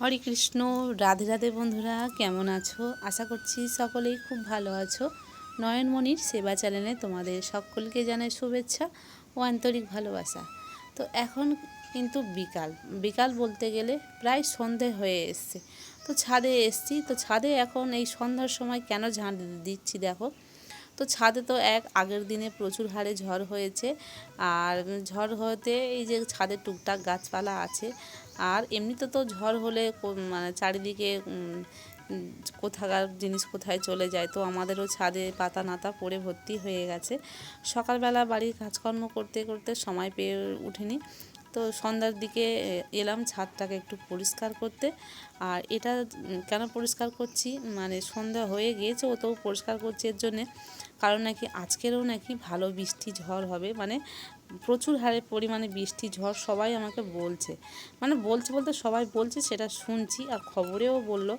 হরে কৃষ্ণ, রাধে রাধে বন্ধুরা, কেমন আছো? আশা করছি সকলেই খুব ভালো আছো। নয়নমণির সেবা চ্যানেলে তোমাদের সকলকে জানাই শুভেচ্ছা ও আন্তরিক ভালোবাসা। তো এখন কিন্তু বিকাল। বিকাল বলতে গেলে প্রায় সন্ধে হয়ে এসছে। তো ছাদে এসছি। তো ছাদে এখন এই সন্ধ্যার সময় কেন ঝাঁট দিচ্ছি দেখো? তো ছাদে তো এক, আগের দিনে প্রচুর হারে ঝড় হয়েছে। আর ঝড় হতে এই যে ছাদে টুকটাক গাছপালা আছে, আর এমনিতে তো ঝড় হলে মানে চারিদিকে কোথাকার জিনিস কোথায় চলে যায়, তো আমাদেরও ছাদে পাতা নাতা পড়ে ভর্তি হয়ে গেছে। সকালবেলা বাড়ির কাজকর্ম করতে করতে সময় পেয়ে উঠিনি। তো সন্ধ্যার দিকে এলাম ছাদটাকে একটু পরিষ্কার করতে। আর এটা কেন পরিষ্কার করছি? মানে সন্ধ্যা হয়ে গিয়েছে, ও তো পরিষ্কার করছি এর জন্যে। কারণ নাকি আজকেরও নাকি ভালো বৃষ্টি ঝড় হবে। মানে প্রচুর হারে পরিমাণে বৃষ্টি ঝড় সবাই আমাকে বলছে। মানে বলছে বলতে সবাই বলছে, সেটা শুনছি আর খবরেও বলল।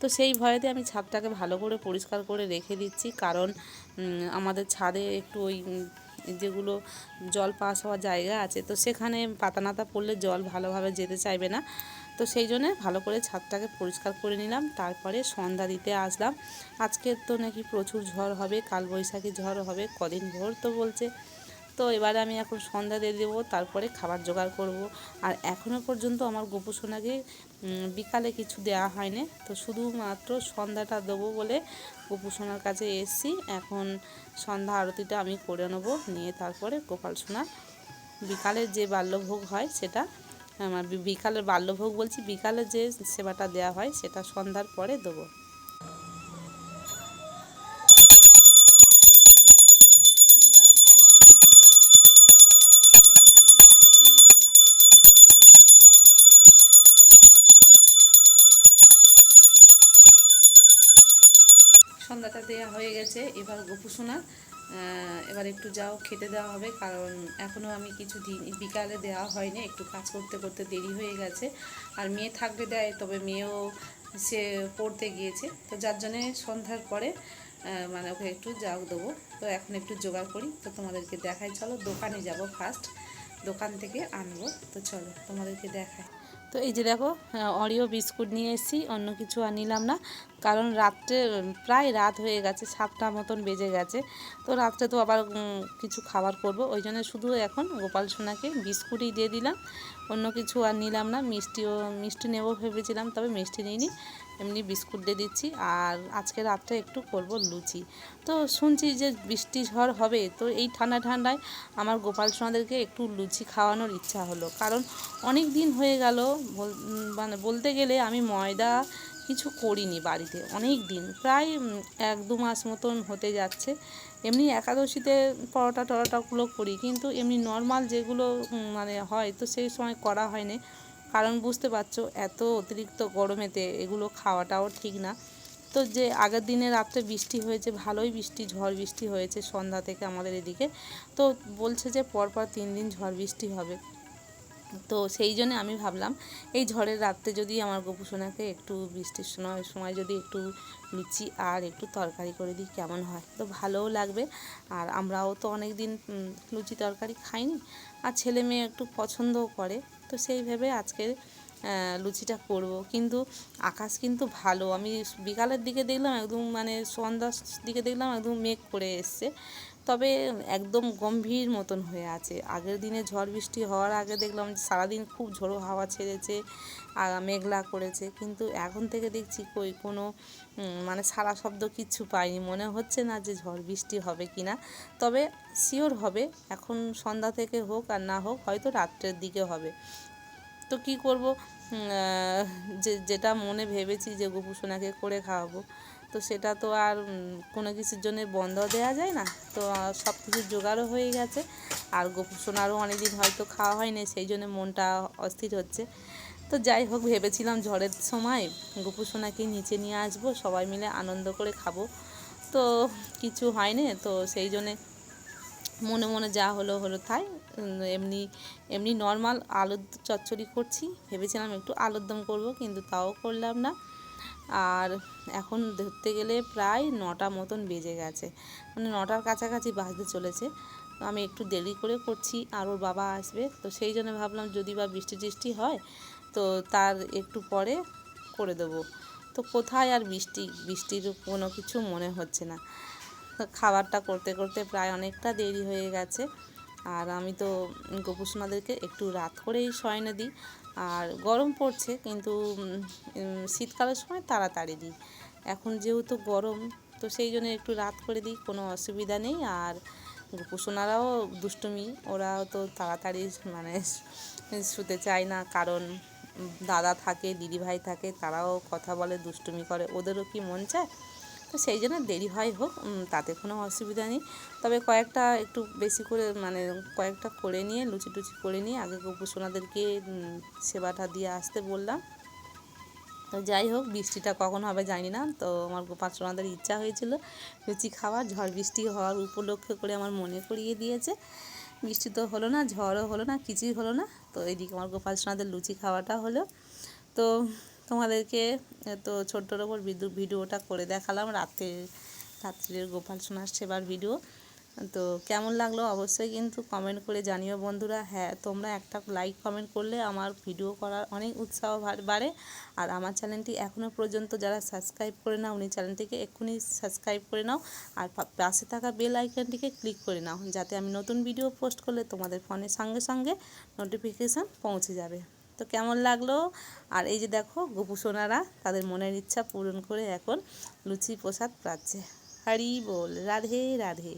তো সেই ভয়েতে আমি ছাদটাকে ভালো করে পরিষ্কার করে রেখে দিচ্ছি। কারণ আমাদের ছাদে একটু ওই যেগুলো জল পাস হওয়ার জায়গা আছে, তো সেখানে পাতা নাতা পড়লে জল ভালোভাবে যেতে চাইবে না। তো সেই জন্যে ভালো করে ছাদটাকে পরিষ্কার করে নিলাম, তারপরে সন্ধ্যা দিতে আসলাম। আজকের তো নাকি প্রচুর ঝড় হবে, কালবৈশাখী ঝড় হবে, কদিন ভোর তো বলছে। তো এবারে আমি এখন সন্ধ্যা দিয়ে দেবো, তারপরে খাবার জোগাড় করব। আর এখনও পর্যন্ত আমার গোপু সোনাকে বিকালে কিছু দেওয়া হয়নি। তো শুধুমাত্র সন্ধ্যাটা দেবো বলে গোপু সোনার কাছে এসছি। এখন সন্ধ্যা আরতিটা আমি করে নেব, নিয়ে তারপরে গোপাল সোনার বিকালের যে বাল্যভোগ হয় সেটা, আমার বিকালের বাল্যভোগ বলছি, বিকালে যে সেবাটা দেওয়া হয় সেটা সন্ধ্যার পরে দেবো। সন্ধ্যাটা দেওয়া হয়ে গেছে। এবার গোপু সোনার এবার একটু যাও, খেতে দেওয়া হবে, কারণ এখনও আমি কিছু দিন, বিকালে দেওয়া হয়নি, একটু কাজ করতে করতে দেরি হয়ে গেছে। আর মেয়ে থাকলে দেয়, তবে মেয়েও সে পড়তে গিয়েছে, তো যার জন্যে সন্ধ্যার পরে মানে ওকে একটু যাও দেবো। তো এখন একটু জোগাড় করি, তো তোমাদেরকে দেখাই, চলো দোকানে যাব ফার্স্ট দোকান থেকে আনব, তো চলো তোমাদেরকে দেখাই। তো এই যে দেখো অরিও বিস্কুট নিয়ে এসেছি, অন্য কিছু আর নিলাম না। কারণ রাত্রে প্রায় রাত হয়ে গেছে, সাতটা মতন বেজে গেছে। তো রাত্রে তো আবার কিছু খাবার করব। ওই জন্য শুধু এখন গোপাল সোনাকে বিস্কুটই দিয়ে দিলাম। অন্য কিছু আর নিলাম না। মিষ্টিও, মিষ্টি নেব ভেবেছিলাম, তবে মিষ্টি নিইনি। এমনি বিস্কুট দিয়ে দিচ্ছি। আর আজকে রাত্রে একটু করব লুচি। তো শুনছি যে বৃষ্টি ঝড় হবে, তো এই ঠান্ডা ঠান্ডায় আমার গোপাল সোনাদেরকে একটু লুচি খাওয়ানোর ইচ্ছা হলো। কারণ অনেক দিন হয়ে গেল মানে বলতে গেলে আমি ময়দা কিছু করিনি বাড়িতে। অনেক দিন, প্রায় এক দু মাস মতন হতে যাচ্ছে। এমনি একাদশীতে পরোটা টরোটাগুলো করি, কিন্তু এমনি নর্মাল যেগুলো মানে হয় তো সেই সময় করা হয়নি। কারণ বুঝতে পারছ, এত অতিরিক্ত গরমেতে এগুলো খাওয়াটাও ঠিক না। তো যে আগের দিনে রাত্রে বৃষ্টি হয়েছে, ভালোই বৃষ্টি, ঝড় বৃষ্টি হয়েছে সন্ধ্যা থেকে আমাদের এদিকে। তো বলছে যে পরপর তিন দিন ঝড় বৃষ্টি হবে। তো সেই জন্য আমি ভাবলাম এই ঝড়ের রাত্রে যদি আমার গোপুসোনাকে একটু বৃষ্টির সময় সময় যদি একটু লুচি আর একটু তরকারি করে দিই কেমন হয়? তো ভালোও লাগবে। আর আমরাও তো অনেক দিন লুচি তরকারি খাইনি। আর ছেলে মেয়ে একটু পছন্দও করে। তো সেই ভেবে আজকে আহ, লুচিটা করব। কিন্তু আকাশ কিন্তু ভালো। আমি বিকালের দিকে দেখলাম একদম মানে সন্ধ্যার দিকে দেখলাম একদম মেঘ করে এসছে। তবে একদম গম্ভীর মতন হয়ে আছে। আগের দিনে ঝড় বৃষ্টি হওয়ার আগে দেখলাম যে সারাদিন খুব ঝোড়ো হাওয়া ছেড়েছে আর মেঘলা করেছে। কিন্তু এখন থেকে দেখছি কই কোনো মানে সারা শব্দ কিচ্ছু পাইনি। মনে হচ্ছে না যে ঝড় বৃষ্টি হবে কি না তবে শিওর হবে। এখন সন্ধ্যা থেকে হোক আর না হোক, হয়তো রাত্রের দিকে হবে। তো কি করব? যে, যেটা মনে ভেবেছি যে গোপু সোনাকে করে খাওয়াবো, তো সেটা তো আর কোনো কিছুর জন্য বন্ধ দেওয়া যায় না, তো সব কিছু জোগাড়ও হয়ে গেছে, আর গোপু সোনারও অনেকদিন হয়তো খাওয়া হয়নি, সেই জন্য মনটা অস্থির হচ্ছে। তো যাই হোক, ভেবেছিলাম ঝড়ের সময় গোপু সোনাকে নিচে নিয়ে আসব, সবাই মিলে আনন্দ করে খাব। তো কিছু হয়নি, তো সেই জন্যে মনে মনে যা হলো হলো তাই এমনি এমনি নর্মাল আলুর চচ্চড়ি করছি। ভেবেছিলাম একটু আলুর দম করব, কিন্তু তাও করলাম না। আর এখন ধরতে গেলে প্রায় নটা মতন বেজে গেছে। মানে নটার কাছাকাছি বাজতে চলেছে। আমি একটু দেরি করে করছি, আর ওর বাবা আসবে। তো সেই জন্য ভাবলাম যদি বা বৃষ্টি টিষ্টি হয়, তো তার একটু পরে করে দেবো। তো কোথায় আর বৃষ্টি, বৃষ্টির কোনো কিছু মনে হচ্ছে না। খাবারটা করতে করতে প্রায় অনেকটা দেরি হয়ে গেছে। আর আমি তো গোপুসোনাদেরকে একটু রাত করেই শয়নে দিই। আর গরম পড়ছে, কিন্তু শীতকালের সময় তাড়াতাড়ি দিই। এখন যেহেতু গরম, তো সেই জন্য একটু রাত করে দিই, কোনো অসুবিধা নেই। আর গোপুসোনারাও দুষ্টুমি, ওরাও তো তাড়াতাড়ি মানে শুতে চায় না। কারণ দাদা থাকে, দিদিভাই থাকে, তারাও কথা বলে, দুষ্টুমি করে। ওদেরও কি মন চায়? তো সেই জন্য দেরি হয় হোক তাতে কোনো অসুবিধা নেই। তবে কয়েকটা একটু বেশি করে মানে কয়েকটা করে নিয়ে, লুচি টুচি করে নিয়ে, আগে গোপুসোনাদেরকে সেবাটা দিয়ে আসতে বললাম। তো যাই হোক, বৃষ্টিটা কখন হবে জানি না, তো আমার গোপাল সোনাদের ইচ্ছা হয়েছিল লুচি খাওয়ার, ঝড় বৃষ্টি হওয়ার উপলক্ষে করে আমার মনে করিয়ে দিয়েছে। বৃষ্টি তো হলো না, ঝড়ও হলো না, কিছুই হলো না, তো এইদিকে আমার গোপাল সোনাদের লুচি খাওয়াটা হলো। তো তোমাদেরকে তো ছোট্টর ওপর ভিডিওটা করে দেখালাম। রাতে রাত্রের গোপাল সোনার সেবার ভিডিও। তো কেমন লাগল অবশ্যই কিন্তু কমেন্ট করে জানিও বন্ধুরা। হ্যাঁ তোমরা একটা লাইক কমেন্ট করলে আমার ভিডিও করার অনেক উৎসাহ বাড়ে আর আমার চ্যানেলটি এখনও পর্যন্ত যারা সাবস্ক্রাইব করে নাও, উনি চ্যানেলটিকে এক্ষুনি সাবস্ক্রাইব করে নাও। আর পাশে থাকা বেল আইকনটিকে ক্লিক করে নাও, যাতে আমি নতুন ভিডিও পোস্ট করলে তোমাদের ফোনের সঙ্গে সঙ্গে নোটিফিকেশান পৌঁছে যাবে। তো কেমন লাগল? আর এই যে দেখো, গোপু সোনারা তাদের মনের ইচ্ছা পূরণ করে এখন লুচি প্রসাদ পাচ্ছে। হরি বল, রাধে রাধে।